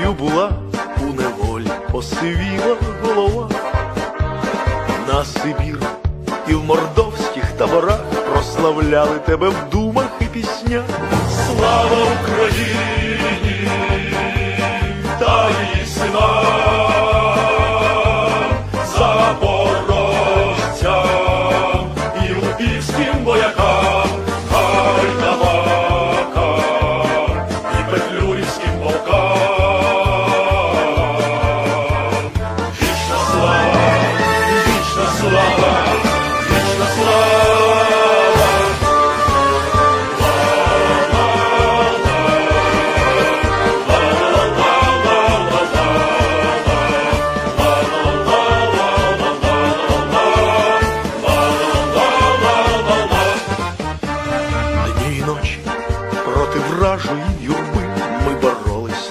Дитиною була у неволі, посивіла голова. На Сибір і в мордовських таборах прославляли тебе в думах і піснях. Слава Україні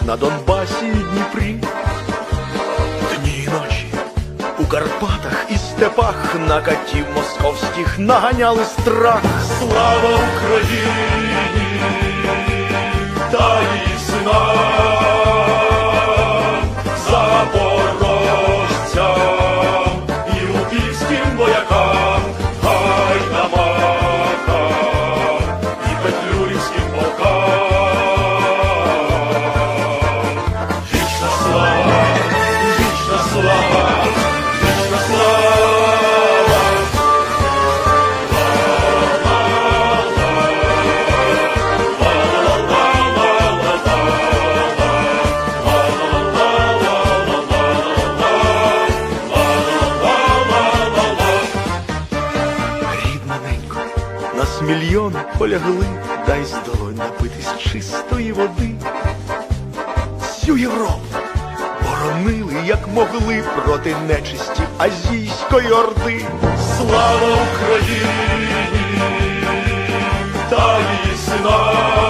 на Донбасі і Дніпрі. Дні і ночі у Карпатах і степах на катів московських наганяли страх. Слава Україні мільйони полягли, дай з долонь напитись чистої води. Всю Європу боронили, як могли, проти нечисті азійської орди. Слава Україні та її синам,